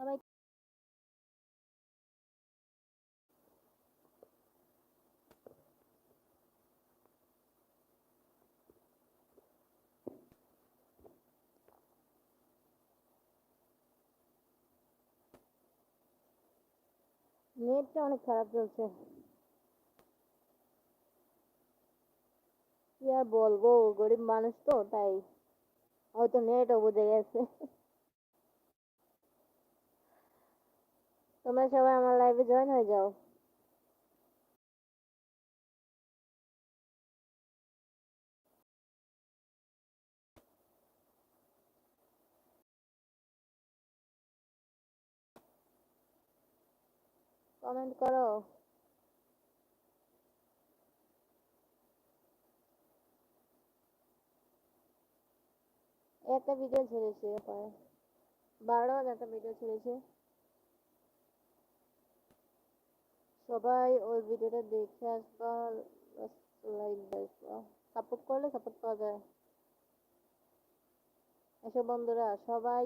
সবাই নেটটা অনেক খারাপ চলছে। কি আর বলব, গরিব মানুষ তো, তাই হয়তো নেটও বুঝে গেছে। তোমরা সবাই আমার লাইভে জয়েন হয়ে যাও। কমেন্ট করো। একটা ভিডিও ছেড়েছে বারো একটা ভিডিও ছেড়েছে। সবাই ওই ভিডিওটা দেখে আসবা লাইক সাপোর্ট করলে সাপোর্ট পাওয়া যায় এসব বন্ধুরা, সবাই,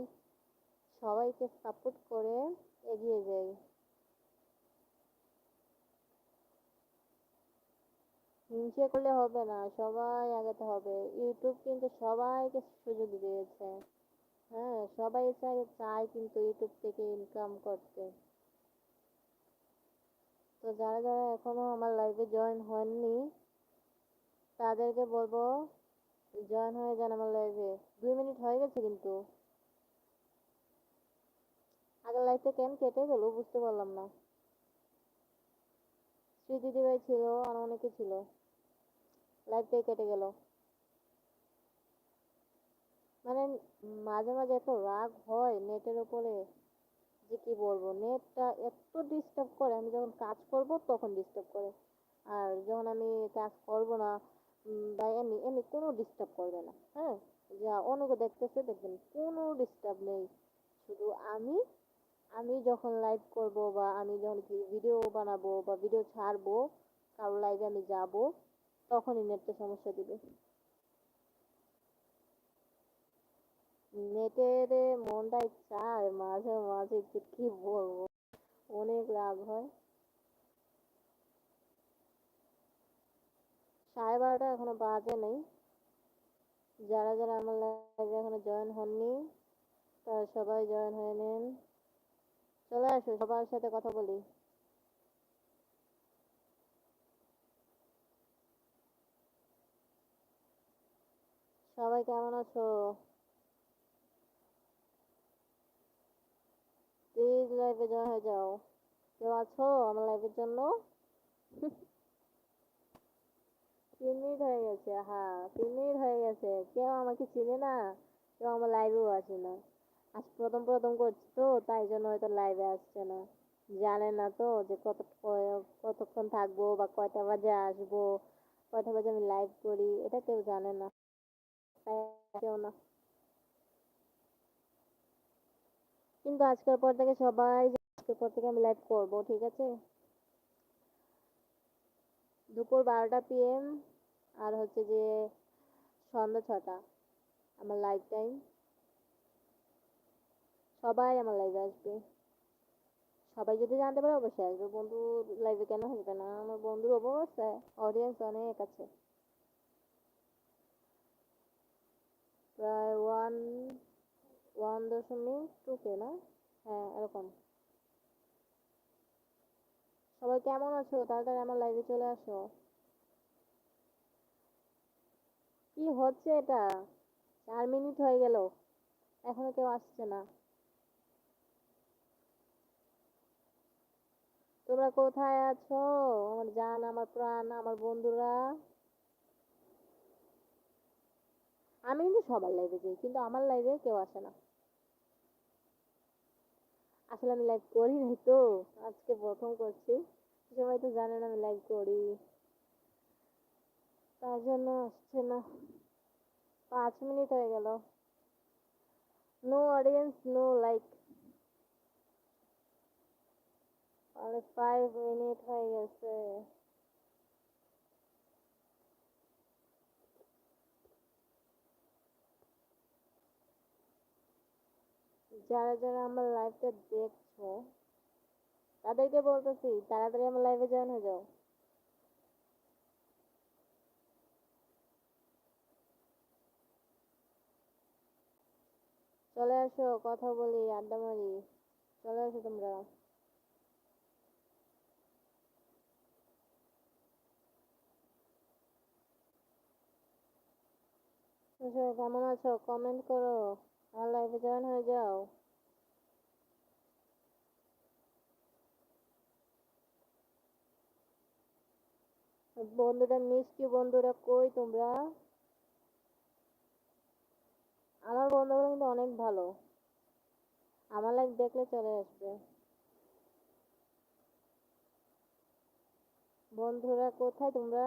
সবাইকে সাপোর্ট করে এগিয়ে যায় হিংসে করলে হবে না, সবাই আগাতে হবে। ইউটিউব কিন্তু সবাইকে সুযোগ দিয়েছে। হ্যাঁ সবাই চায় কিন্তু ইউটিউব থেকে ইনকাম করতে। তো যারা যারা এখনও আমার লাইভে জয়েন হননি, তাদেরকে বলব জয়েন হয়ে যান আমার লাইভে দুই মিনিট হয়ে গেছে কিন্তু। আগের লাইভটা কেন কেটে গেল বুঝতে পারলাম না। শ্রী দিদিভাই ছিল আর অনেকে ছিল লাইভটাই কেটে গেল। মানে মাঝে মাঝে এত রাগ হয় নেটের উপরে। যে কি বলব নেটটা এত ডিস্টার্ব করে, আমি যখন কাজ করব তখন ডিস্টার্ব করে। আর যখন আমি কাজ করব না বা এমনি এমনি কোনো ডিস্টার্ব করবে না হ্যাঁ? যা অনেকে দেখতেছে, দেখবেন কোনো ডিস্টার্ব নেই। শুধু আমি আমি যখন লাইভ করব বা আমি যখন ভিডিও বানাবো বা ভিডিও ছাড়বো, কারও লাইভে আমি যাব, তখনই নেটটা সমস্যা দিবে। নেটের মনটাই চায় মাঝে যে কি বলব? অনেক রাগ হয়। সাড়ে বারোটা এখনও বাজে নেই। যারা যারা আমার লাইভে এখনও জয়েন হননি, তারা সবাই জয়েন হয়ে নেন। চলে আসো, সবার সাথে কথা বলি। সবাই কেমন আছো? প্লিজ লাইভে জয়েন হয়ে যাও। কেউ আছো আমার লাইভের জন্য? তিন হয়ে গেছে হ্যাঁ তিন হয়ে গেছে। কেউ আমাকে চিনে না, কেউ আমার লাইভেও আসে না। আজ প্রথম প্রথম করছি তো, তাই জন্য হয়তো লাইভে আসছে না। জানে না তো যে কত কতক্ষণ থাকব বা কয়টা বাজে আসব, কয়টা বাজে আমি লাইভ করি, এটা কেউ জানে না। কেউ না। কিন্তু আজকের পর থেকে সবাই আজকের পর থেকে আমি লাইভ করব, ঠিক আছে? দুপুর বারোটা পিএম আর হচ্ছে যে সন্ধ্যা ছটা, আমার লাইভ টাইম সবাই আমার লাইভে আসবে। সবাই যদি জানতে পারে অবশ্যই আসবে। বন্ধু লাইভে কেন আসবে না? আমার বন্ধুর অবস্থা অডিয়েন্স অনেক আছে। প্রায় ওয়ান ওয়ান দশমিক টু কে না? হ্যাঁ এরকম। সবাই কেমন আছো? তাড়াতাড়ি আমার লাইভে চলে আসো। কি হচ্ছে এটা? চার মিনিট হয়ে গেল। এখনও কেউ আসছে না। তোমরা কোথায় আছো? আমার জান, আমার প্রাণ, আমার বন্ধুরা। আমি কিন্তু সবার লাইভে যাই, কিন্তু আমার লাইভে কেউ আসে না। আসলে আমি লাইভ করি নাই তো, আজকে প্রথম করছি। সবাই তো জানেন আমি লাইভ করি। তার জন্য আসছে না। পাঁচ মিনিট হয়ে গেল। নো অডিয়েন্স নো লাইক আর ফাইভ মিনিট হয়ে গেছে। যারা যারা আমার লাইভটা দেখছ, তাদেরকে বলতেছি, তাড়াতাড়ি আমার লাইভে জয়েন হয়ে যাও। চলে আসো, কথা বলি, আড্ডা মারি। চলে আসো তোমরা। কেমন আছো? কমেন্ট করো। আমার লাইভে জয়েন হয়ে যাও। বন্ধুরা মিষ্টি বন্ধুরা, কই তোমরা? আমার বন্ধুগুলো কিন্তু অনেক ভালো। আমার লাইভ দেখলে চলে আসবে। বন্ধুরা, কোথায় তোমরা?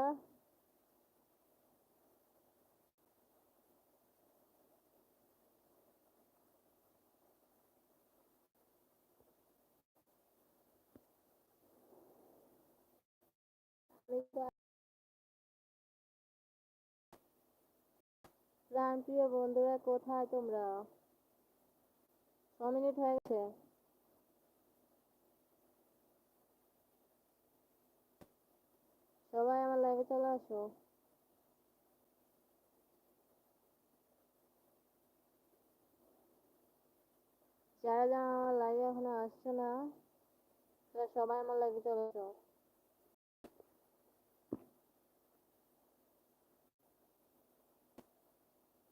প্রাণপ্রিয় বন্ধুরা, কোথায় তোমরা? ছ মিনিট হয়ে গেছে। সবাই আমার লাইভে চলে আসো। যারা যারা আমার লাইভে এখনও আসছে না, তারা সবাই আমার লাইভে চলে আসো।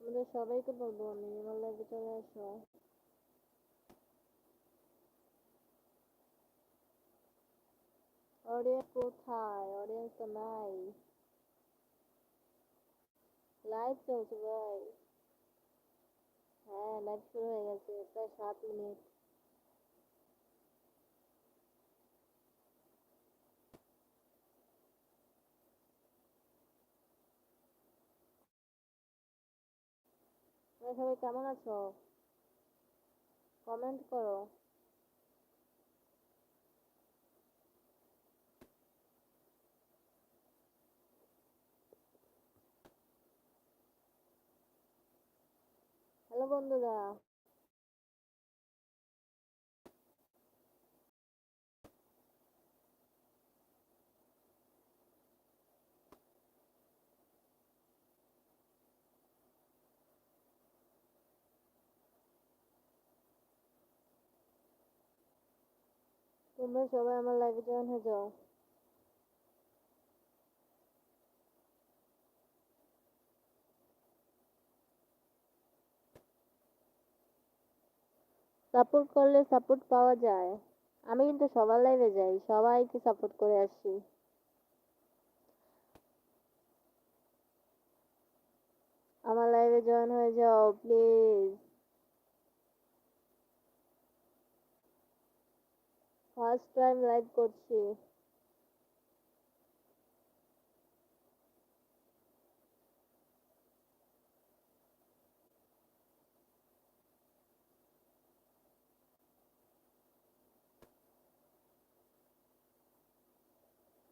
তোমাদের সবাইকে বলব আমি আমার লাইভে চলে আসো। অডিয়েন্স কোথায়? অডিয়েন্স তো নাই। লাইভ চলছে, ভাই। হ্যাঁ লাইভ শুরু হয়ে গেছে, প্রায় সাত মিনিট। তোমরা সবাই কেমন আছো? কমেন্ট করো। হ্যালো বন্ধুরা। তোমরা সবাই আমার লাইভে জয়েন হয়ে যাও। সাপোর্ট করলে সাপোর্ট পাওয়া যায়। আমি কিন্তু সবার লাইভে যাই, সবাইকে সাপোর্ট করে আসি। আমার লাইভে জয়েন হয়ে যাও প্লিজ ফার্স্ট টাইম লাইভ করছি।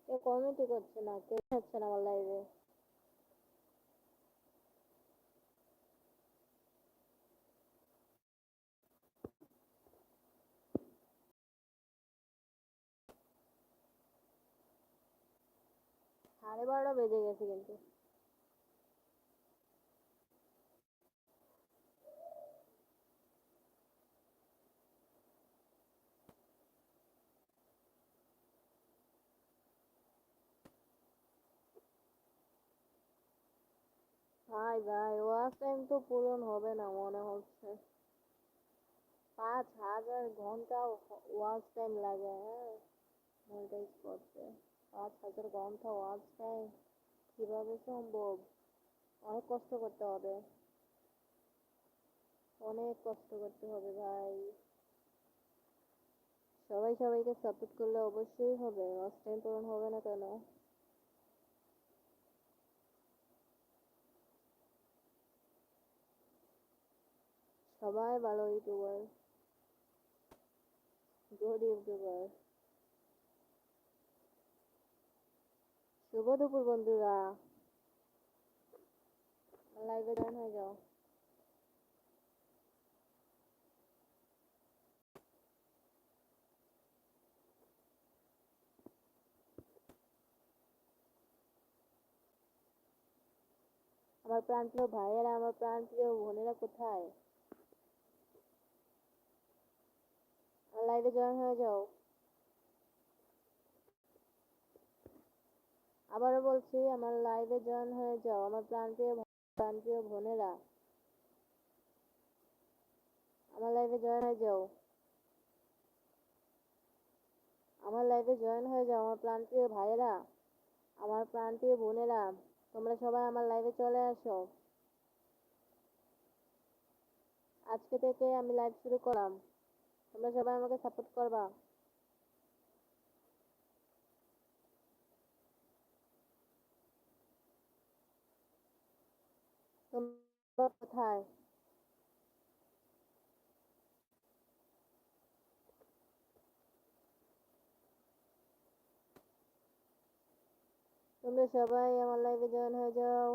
কেউ কমেন্টই করছে না কেউ হচ্ছে না আমার লাইভে বারোটা বেজে গেছে কিন্তু। ভাই ভাই ওয়াচ টাইম তো পূরণ হবে না মনে হচ্ছে। পাঁচ হাজার ঘণ্টা ওয়াচ টাইম লাগে হ্যাঁ মনিটাইজ করতে। পাঁচ হাজার ওয়াচ টাইম কীভাবে সম্ভব? অনেক কষ্ট করতে হবে। অনেক কষ্ট করতে হবে ভাই। সবাই সবাইকে সাপোর্ট করলে অবশ্যই হবে। ওয়াচ টাইম পূরণ হবে না কেন? সবাই ভালো ইউটিউবার। Good YouTuber. শুভ দুপুর বন্ধুরা। লাইভে জয়েন হয়ে যাও। আমার প্রাণপ্রিয় ভাইয়েরা আমার প্রাণপ্রিয় বোনেরা কোথায়? লাইভে জয়েন হয়ে যাও। আবারও বলছি, আমার লাইভে জয়েন হয়ে যাও। আমার প্রাণপ্রিয় প্রাণপ্রিয় বোনেরা। আমার লাইভে জয়েন হয়ে যাও। আমার লাইভে জয়েন হয়ে যাও, আমার প্রাণপ্রিয় ভাইয়েরা। আমার প্রাণপ্রিয় বোনেরা, তোমরা সবাই আমার লাইভে চলে আসো। আজকে থেকে আমি লাইভ শুরু করলাম। তোমরা সবাই আমাকে সাপোর্ট করবা তোমরা কোথায় তোমরা সবাই আমার লাইভে জয়েন হয়ে যাও